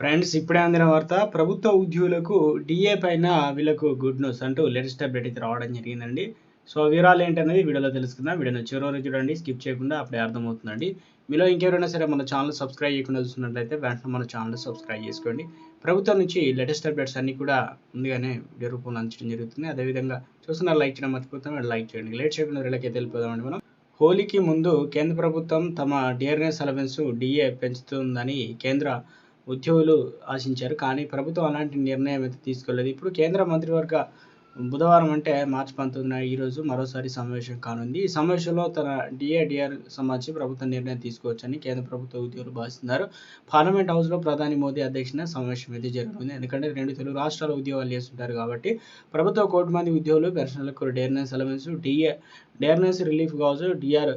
Friends ఇప్పుడే అందిన వార్త ప్రభుత్వ ఉద్యోగులకు డిఏ పైన వీళ్ళకు గుడ్ న్యూస్ అంటూ లేటెస్ట్ అప్డేట్ అయితే రావడం జరిగిందండి. సో వివరాలు ఏంటనేది వీడియోలో తెలుసుకుందాం. వీడియోని చివరి వరకు చూడండి స్కిప్ చేయకుండా అప్పుడే అర్థమవుతుందండి. మీలో ఇంకెవరైనా సరే మన ఛానల్ సబ్స్క్రైబ్ చేయకుండా చూస్తున్నట్లయితే వెంటనే మన ఛానల్ సబ్స్క్రైబ్ చేసుకోండి. ప్రభుత్వం నుంచి లేటెస్ట్ అప్డేట్స్ అన్ని కూడా ముందుగానే వీడియో రూపంలో అందించడం జరుగుతుంది. అదేవిధంగా చూస్తున్న లైక్ చేయడం మర్చిపోతాం లైక్ చేయండి. లేట్ చేయకుండా వీళ్ళకి వెళ్ళిపోదామండి మనం. హోలీకి ముందు కేంద్ర ప్రభుత్వం తమ డిఆర్ఎస్ అలవెన్స్ డిఏ పెంచుతుందని కేంద్ర ఉద్యోగులు ఆశించారు. కానీ ప్రభుత్వం అలాంటి నిర్ణయం అయితే తీసుకోలేదు. ఇప్పుడు కేంద్ర మంత్రివర్గ బుధవారం అంటే మార్చి పంతొమ్మిదిన ఈరోజు మరోసారి సమావేశం కానుంది. ఈ సమావేశంలో తన డిఏడిఆర్ సంబంధించి ప్రభుత్వం నిర్ణయం తీసుకోవచ్చని కేంద్ర ప్రభుత్వ ఉద్యోగులు భావిస్తున్నారు. పార్లమెంట్ హౌస్లో ప్రధాని మోదీ అధ్యక్షన సమావేశం అయితే జరుగుతుంది ఎందుకంటే రెండు తెలుగు రాష్ట్రాల ఉద్యోగాలు చేస్తుంటారు కాబట్టి ప్రభుత్వ కోటి మంది ఉద్యోగులు పెన్షన్లకు dearness allowance DA dearness relief కావచ్చు డిఆర్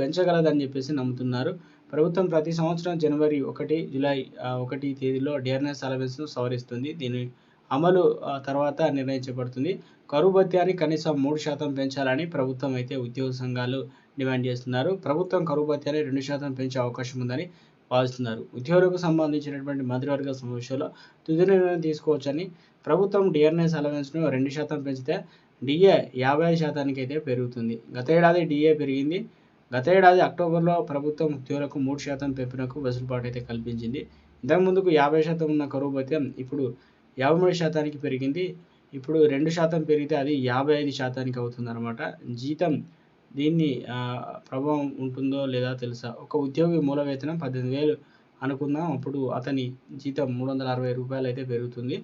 పెంచగలదని చెప్పేసి నమ్ముతున్నారు. ప్రభుత్వం ప్రతి సంవత్సరం జనవరి ఒకటి జూలై ఒకటి తేదీలో డిఆర్ఎస్ అలవెన్స్ను సవరిస్తుంది. దీని అమలు తర్వాత నిర్ణయించబడుతుంది. కరువు భత్యాన్ని కనీసం మూడు శాతం పెంచాలని ప్రభుత్వం అయితే ఉద్యోగ సంఘాలు డిమాండ్ చేస్తున్నారు. ప్రభుత్వం కరువు భత్యాన్ని రెండు శాతం పెంచే అవకాశం ఉందని భావిస్తున్నారు. ఉద్యోగులకు సంబంధించినటువంటి మంత్రివర్గ సమావేశంలో తుది నిర్ణయం తీసుకోవచ్చని ప్రభుత్వం డిఆర్ఎస్ అలవెన్స్ను రెండు శాతం పెంచితే డిఏ యాభై ఐదు శాతానికి అయితే పెరుగుతుంది. గత ఏడాది డిఏ పెరిగింది గత ఏడాది అక్టోబర్లో ప్రభుత్వం ఉద్యోగులకు మూడు శాతం పెంపునకు వెసులుబాటు అయితే కల్పించింది. ఇంతకు ముందుకు యాభై శాతం ఉన్న కరువు భత్యం ఇప్పుడు యాభై మూడు శాతానికి పెరిగింది. ఇప్పుడు రెండు శాతం పెరిగితే అది యాభై ఐదు శాతానికి అవుతుందన్నమాట. జీతం దీన్ని ప్రభావం ఉంటుందో లేదా తెలుసా? ఒక ఉద్యోగి మూల వేతనం పద్దెనిమిది వేలు అనుకుందాం. అప్పుడు అతని జీతం మూడు వందల అరవై రూపాయలు అయితే పెరుగుతుంది.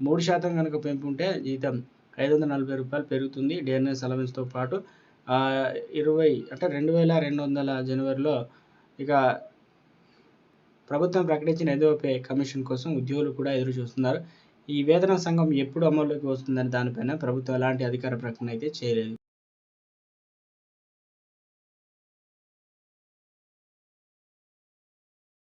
మూడు శాతం కనుక పెంపు ఉంటే జీతం ఐదు వందల నలభై రూపాయలు పెరుగుతుంది. డిఎన్ఎస్ అలవెన్స్తో పాటు ఇరవై అంటే రెండు వేల రెండు వందల జనవరిలో ఇక ప్రభుత్వం ప్రకటించిన ఎదువపే కమిషన్ కోసం ఉద్యోగులు కూడా ఎదురు చూస్తున్నారు. ఈ వేతన సంఘం ఎప్పుడు అమల్లోకి వస్తుందని దానిపైన ప్రభుత్వం ఎలాంటి అధికార ప్రకటన అయితే చేయలేదు.